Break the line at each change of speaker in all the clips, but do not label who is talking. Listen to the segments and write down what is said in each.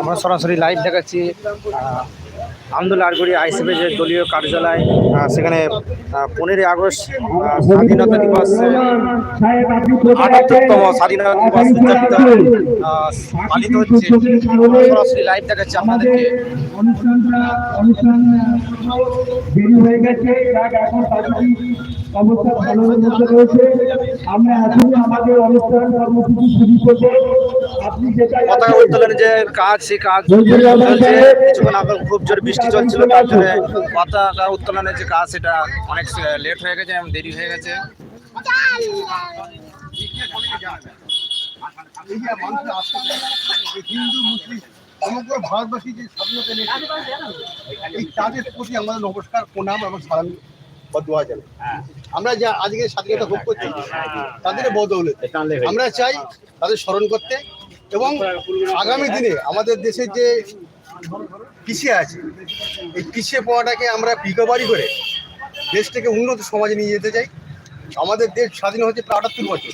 আমরা সরাসরি লাইভ দেখাচ্ছি আন্দোলন আরগুড়ি আইসিপি যে দলীয় কার্যালয় সেখানে পনেরোই আগস্ট স্বাধীনতা দিবস আটাত্তরতম স্বাধীনতা দিবস উদযাপিত পালিত হচ্ছে। সরাসরি লাইভ দেখাচ্ছি আপনাদেরকে।
অনুষ্ঠানটা অনুষ্ঠান দেরি হয়ে গেছে। এখন অবস্থা ভালো মধ্যে রয়েছে আমরা এখনই আমাদের অনুষ্ঠান কর্মসূচি শুরু করব। আপনি যেটা
পতাকা উত্তোলনের যে কাজ সেই কাজ চলছে। কিছুক্ষণ আগে খুব জোর বৃষ্টি চলছিল তার জন্য পতাকা উত্তোলনের যে কাজ সেটা অনেক লেট হয়ে গেছে এবং দেরি হয়ে গেছে।
হিন্দু মুসলিম সমগ্র ভারতবাসী যে স্বাধীনতা এই তাদের প্রতি আমাদের নমস্কার প্রণাম এবং সালাম আমরা যা আজকে স্বাধীনতা ভোগ করছি তাদের বদৌলতে আমরা চাই তাদের স্মরণ করতে এবং আগামী দিনে আমাদের দেশের যে পিছিয়ে আছে, এই পিছিয়ে পড়াটাকে আমরা রিকভারি করে দেশটাকে উন্নত সমাজে নিয়ে যেতে চাই। আমাদের দেশ স্বাধীন হচ্ছে প্রায় আটাত্তর বছর,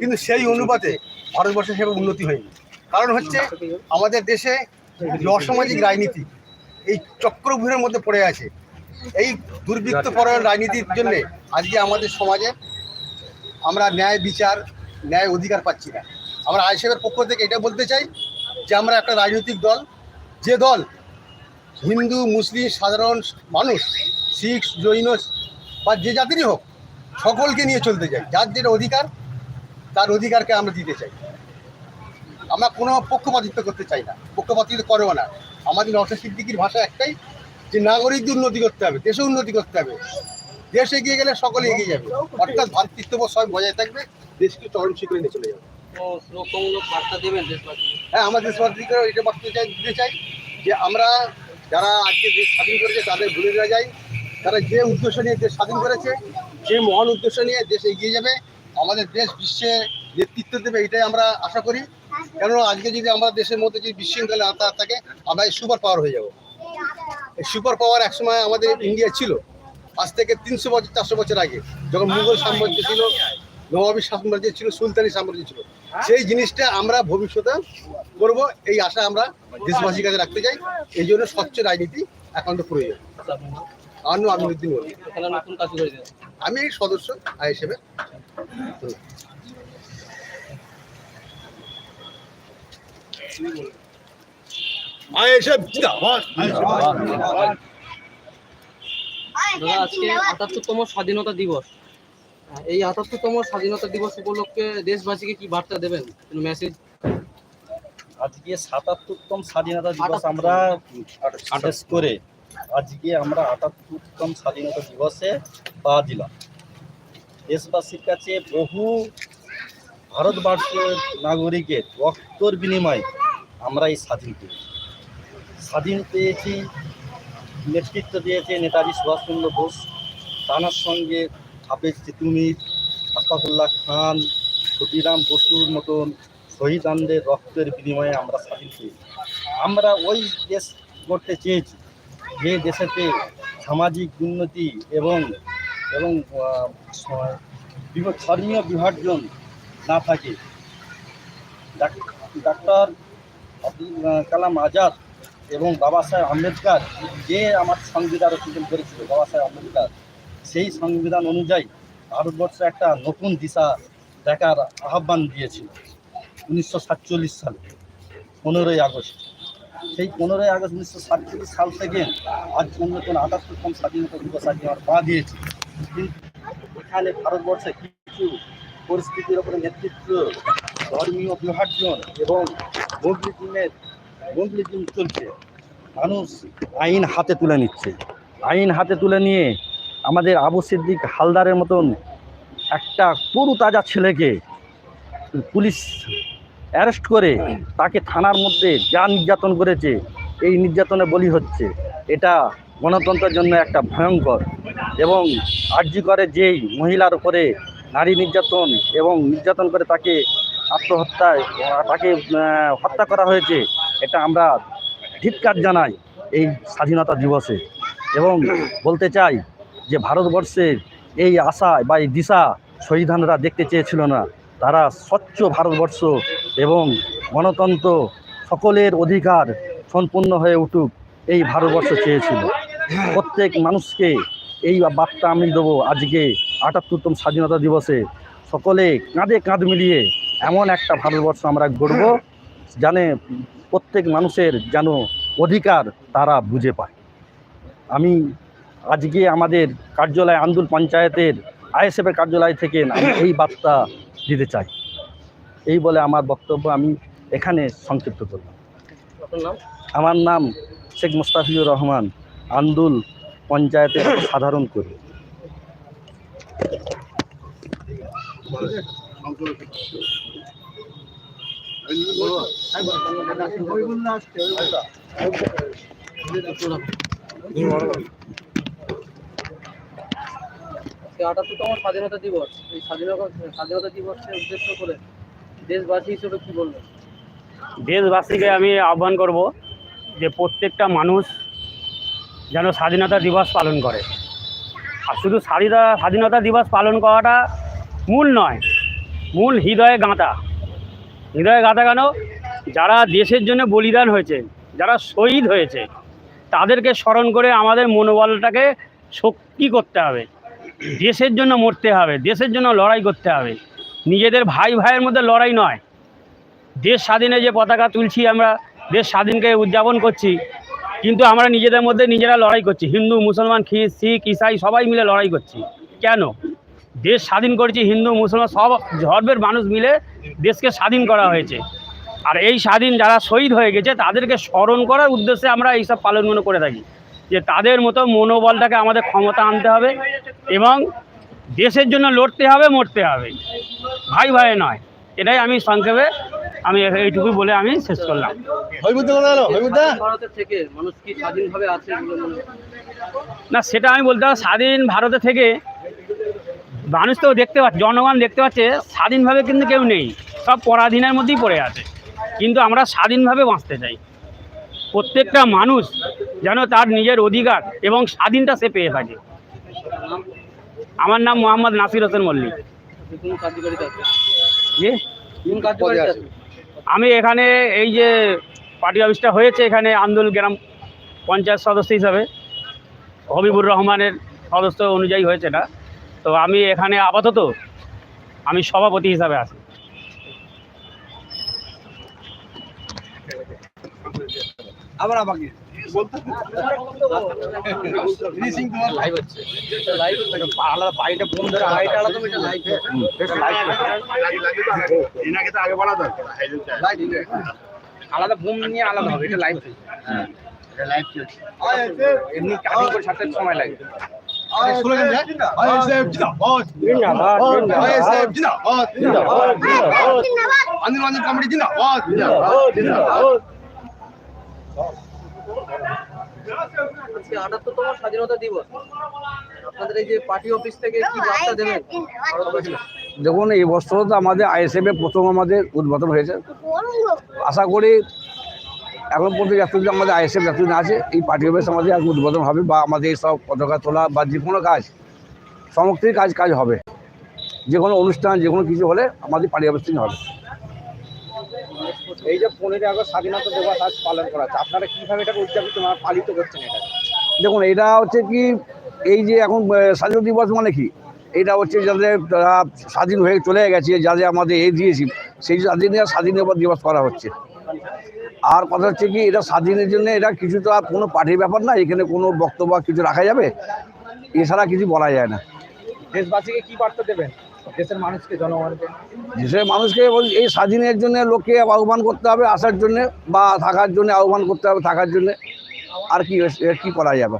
কিন্তু সেই অনুপাতে ভারতবর্ষের সেভাবে উন্নতি হয়নি। কারণ হচ্ছে আমাদের দেশে অসামাজিক রাজনীতি এই চক্রভূহের মধ্যে পড়ে আছে। এই দুর্বৃত্ত পরায়ণ রাজনীতির জন্য আজকে আমাদের সমাজে আমরা ন্যায় বিচার, ন্যায় অধিকার পাচ্ছি না। আমরা আইসেফের পক্ষ থেকে এটা বলতে চাই যে আমরা একটা রাজনৈতিক দল, যে দল হিন্দু, মুসলিম, সাধারণ মানুষ, শিখ, জৈন বা যে জাতিরই হোক, সকলকে নিয়ে চলতে চাই। যার যেটা অধিকার, তার অধিকারকে আমরা দিতে চাই। আমরা কোনো পক্ষপাতিত্ব করতে চাই না। পক্ষপাতিত্ব করেও না। আমাদের নশা সিদ্দিকির ভাষা একটাই। যে নাগরিকদের উন্নতি করতে হবে দেশে উন্নতি করতে হবে। দেশ এগিয়ে গেলে সকলে এগিয়ে যাবে। অর্থাৎ ভ্রাতৃত্ববোধ সব বজায় থাকবে দেশকে চরম শিখরে নিয়ে চলে যাবে।
বার্তা
হ্যাঁ আমাদের দেশবাসীকে এটা বক্তব্য চাই দিতে চাই যে আমরা যারা আজকে দেশ স্বাধীন করেছে তাদের ভুলে না যাই। তারা যে উদ্দেশ্য নিয়ে দেশ স্বাধীন করেছে যে মহান উদ্দেশ্য নিয়ে দেশ এগিয়ে যাবে আমাদের দেশ বিশ্বে নেতৃত্ব দেবে এটাই আমরা আশা করি। কেননা আজকে যদি আমরা দেশের মধ্যে যদি বিশৃঙ্খলা না থাকে আমরা সুপার পাওয়ার হয়ে যাব। সুপার পাওয়ার একসময় আমাদের ইন্ডিয়া ছিল। আজ থেকে তিনশো বছর চারশো বছর আগে যখন মুঘল সাম্রাজ্য ছিল নবাবী সাম্রাজ্য ছিল সুলতানি সাম্রাজ্য ছিল। সেই জিনিসটা আমরা ভবিষ্যতে করব এই আশা আমরা দেশবাসীর কাছে রাখতে চাই। এই জন্য স্বচ্ছ রাজনীতি একান্ত প্রয়োজন। নাম আমিনুদ্দিন বলি আমি এই সদস্য আই হিসেবে
দাদা আজকে আটাত্তরতম স্বাধীনতা দিবস। এই আটাত্তরতম স্বাধীনতা দিবস উপলক্ষে দেশবাসীকে কি বার্তা দেবেন? কোনো মেসেজ
আজকে সাতাত্তরতম স্বাধীনতা দিবস আমরা শেষ করে আজকে আমরা আটাত্তরতম স্বাধীনতা দিবসে পা দিলাম। দেশবাসীর কাছে বহু ভারতবর্ষের নাগরিকের রক্তর বিনিময়ে আমরা এই স্বাধীন পেয়েছি স্বাধীন পেয়েছি, নেতৃত্ব দিয়েছে নেতাজি সুভাষচন্দ্র বোস। তানার সঙ্গে হাফেজ তিতুমির আশফাকুল্লাহ খান, ক্ষুদিরাম বসুর মতন শহীদানদের রক্তের বিনিময়ে আমরা স্বাধীন পেয়েছি। আমরা ওই দেশ করতে চেয়েছি, যে দেশেতে সামাজিক উন্নতি এবং এবং ধর্মীয় বিভাজন না থাকে। ডাক- ডাক্তার আব্দুল কালাম আজাদ এবং বাবা সাহেব আম্বেদকর যে আমার সংবিধান রচনা করেছিল, বাবা সাহেব আম্বেদকর, সেই সংবিধান অনুযায়ী ভারতবর্ষে একটা নতুন দিশা দেখার আহ্বান দিয়েছিল উনিশশো সাতচল্লিশ সালে, পনেরোই আগস্ট। সেই পনেরোই আগস্ট উনিশশো সাতচল্লিশ সাল থেকে আজ পর্যন্ত আটাত্তরতম স্বাধীনতা দিবস আজকে আমার পা দিয়েছি। কিন্তু এখানে ভারতবর্ষে কিছু পরিস্থিতির ওপরে নেতৃত্ব ধর্মীয় বিভাজন এবং মুসলিমের চলছে। মানুষ আইন হাতে তুলে নিচ্ছে। আইন হাতে তুলে নিয়ে আমাদের আবু সিদ্দিক হালদারের মতন একটা তরু তাজা ছেলেকে পুলিশ অ্যারেস্ট করে তাকে থানার মধ্যে যা নির্যাতন করেছে, এই নির্যাতনে বলি হচ্ছে, এটা গণতন্ত্রের জন্য একটা ভয়ঙ্কর এবং আর্জি করে যেই মহিলার উপরে নারী নির্যাতন এবং নির্যাতন করে তাকে আত্মহত্যায়, তাকে হত্যা করা হয়েছে এটা আমরা ধিৎকার জানাই এই স্বাধীনতা দিবসে। এবং বলতে চাই যে ভারতবর্ষের এই আশা বা এই দিশা শহীদানরা দেখতে চেয়েছিল না। তারা স্বচ্ছ ভারতবর্ষ এবং গণতন্ত্র সকলের অধিকার সম্পূর্ণ হয়ে উঠুক এই ভারতবর্ষ চেয়েছিল। প্রত্যেক মানুষকে এই বার্তা আমি দেবো আজকে আটাত্তরতম স্বাধীনতা দিবসে। সকলে কাঁধে কাঁধ মিলিয়ে এমন একটা ভারতবর্ষ আমরা গড়ব জানে প্রত্যেক মানুষের যেন অধিকার তারা বুঝে পায়। আমি আজকে আমাদের কার্যালয় আন্দুল পঞ্চায়েতের আইএসএফের কার্যালয় থেকে আমি এই বার্তা দিতে চাই। এই বলে আমার বক্তব্য আমি এখানে সংক্ষিপ্ত করলাম। আমার নাম শেখ মুস্তাফিজুর রহমান আন্দুল পঞ্চায়েতের সাধারণ কর্মী।
আজকে আটাত্তরতম স্বাধীনতা দিবস। এই স্বাধীনতা স্বাধীনতা দিবসকে উদ্দেশ্য করে দেশবাসী হিসেবে কি বলবেন?
দেশবাসীকে আমি আহ্বান করব যে প্রত্যেকটা মানুষ যেন স্বাধীনতা দিবস পালন করে। আর শুধু স্বাধীনতা স্বাধীনতা দিবস পালন করাটা মূল নয়, মূল হৃদয়ে গাঁথা। হৃদয়ে গাঁথা কেন? যারা দেশের জন্য বলিদান হয়েছে, যারা শহীদ হয়েছে, তাদেরকে স্মরণ করে আমাদের মনোবলটাকে শক্তি করতে হবে। দেশের জন্য মরতে হবে, দেশের জন্য লড়াই করতে হবে। নিজেদের ভাই ভাইয়ের মধ্যে লড়াই নয়। দেশ স্বাধীনে যে পতাকা তুলছি আমরা, দেশ স্বাধীনকে উদযাপন করছি, কিন্তু আমরা নিজেদের মধ্যে নিজেরা লড়াই করছি। হিন্দু, মুসলমান খ্রিস শিখ, ইসাই সবাই মিলে লড়াই করছি। কেন? দেশ স্বাধীন করেছি হিন্দু, মুসলমান, সব ধর্মের মানুষ মিলে দেশকে স্বাধীন করা হয়েছে। আর এই স্বাধীন যারা শহীদ হয়ে গেছে তাদেরকে স্মরণ করার উদ্দেশ্যে আমরা এইসব পালনগুলো করে থাকি। যে তাদের মতো মনোবলটাকে আমাদের ক্ষমতা আনতে হবে এবং দেশের জন্য লড়তে হবে মরতে হবে। ভাই ভাই নয় এটাই আমি সংক্ষেপে আমি এইটুকু বলে আমি শেষ করলাম।
হইবুদ্ধ কথা হলো হইবুদ্ধ
ভারতের থেকে মানুষ কি স্বাধীনভাবে আছে বলে?
না সেটা আমি বলতে পারব স্বাধীন ভারতে থেকে মানুষ তো দেখতে পাচ্ছে জনগণ দেখতে পাচ্ছে স্বাধীনভাবে কিন্তু কেউ নেই। সব পরাধীনের মধ্যেই পড়ে আছে। কিন্তু আমরা স্বাধীনভাবে বাঁচতে চাই। প্রত্যেকটা মানুষ যেন তার নিজের অধিকার এবং স্বাধীনটা সে পেয়ে থাকে। আমার নাম মোহাম্মদ নাসির হোসেন মল্লিক। আমি এখানে এই যে পার্টি অফিসটা হয়েছে, এখানে আন্দোল গ্রাম পঞ্চায়েত সদস্য হিসাবে, হবিবুর রহমানের সদস্য অনুযায়ী হয়েছে এটা। তো আমি এখানে আপাতত আমি সভাপতি হিসাবে আছি।
আবার আমাকে।
আলাদা বোম ধরে
লাইট আলাদা এটা লাইভ
নিয়ে আলাদা হবে এটা লাইভ এমনি কাটিং করে ছাড়তে সময় লাগে।
আন্দোলন কমিটি জিন্দাবাদ।
আজকে আটাত্তরতম স্বাধীনতা দিবস। আপনাদের এই যে পার্টি অফিস থেকে কি বার্তা দেবেন?
দেখুন, এই বছর তো আমাদের আইএসএফ প্রথম আমাদের উদ্বোধন হয়েছে। আশা করি এখন পর্যন্ত যতদিন আমাদের আইএসএফ যতদিন আছে, এই পার্টি অফিস আমাদের আগে উদ্বোধন হবে বা আমাদের এই সব পতাকা তোলা বা যে কোনো কাজ সমস্ত কাজ কাজ হবে। যে কোনো অনুষ্ঠান, যে কোনো কিছু হলে আমাদের পার্টি অফিস থেকে হবে।
এই যে পনেরোই আগস্ট স্বাধীনতা দিবস আজ পালন করা হচ্ছে আপনারা কীভাবে এটা উদযাপিত মানে পালিত করছেন এটা?
দেখুন এটা হচ্ছে কি এই যে এখন স্বাধীনতা দিবস মানে কি? এটা হচ্ছে যাদের স্বাধীন হয়ে চলে গেছে যাদের আমাদের এ দিয়েছি সেই স্বাধীনতা স্বাধীনতা দিবস করা হচ্ছে। আর কথা হচ্ছে কি এটা স্বাধীনের জন্য এটা কিছু তো আর কোনো পার্টির ব্যাপার না এখানে কোনো বক্তব্য কিছু রাখা যাবে এছাড়া কিছু বলা যায় না।
দেশবাসীকে কি বার্তা দেবেন? দেশের মানুষকে জনগণকে?
দেশের মানুষকে বল- এই স্বাধীনের জন্য লোককে আহ্বান করতে হবে আসার জন্য বা থাকার জন্য আহ্বান করতে হবে থাকার জন্য। আর কি কি করা যাবে?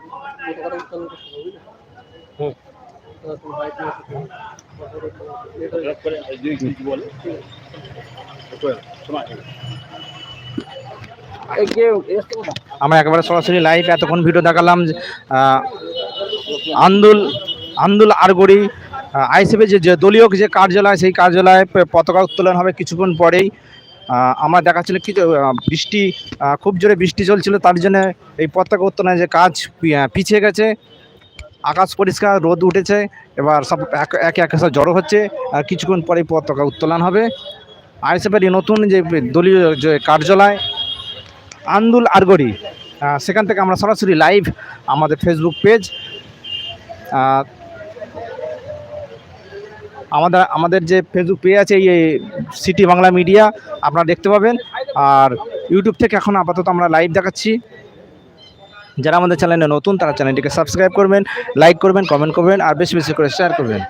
আমরা একেবারে সরাসরি লাইভ এতক্ষণ ভিডিও দেখালাম যে, আন্দুল আন্দোল আন্দোল আরগড়ি আইসিপি যে দলীয় যে কার্যালয়, সেই কার্যালয়ে পতাকা উত্তোলন হবে কিছুক্ষণ পরেই। আমরা দেখাচ্ছিল কি বৃষ্টি খুব জোরে বৃষ্টি চলছিল, তার জন্য এই পতাকা উত্তোলনের যে কাজ পিছিয়ে গেছে। আকাশ পরিষ্কার, রোদ উঠেছে, এবার সব এক- একে সব জড়ো হচ্ছে, আর কিছুক্ষণ পরেই পতাকা উত্তোলন হবে। আইএসএফের এই নতুন যে দলীয় যে কার্যালয়, আন্দুল আরগড়ি সেখান থেকে আমরা সরাসরি লাইভ আমাদের ফেসবুক পেজ আমাদের আমাদের যে ফেসবুক পেজ আছে, এই সিটি বাংলা মিডিয়া আপনারা দেখতে পাবেন। আর ইউটিউব থেকে এখন আপাতত আমরা লাইভ দেখাচ্ছি। যারা আমাদের চ্যানেলে নতুন, তারা চ্যানেলটিকে সাবস্ক্রাইব করবেন লাইক করবেন কমেন্ট করবেন, আর বেশি বেশি করে শেয়ার করবেন।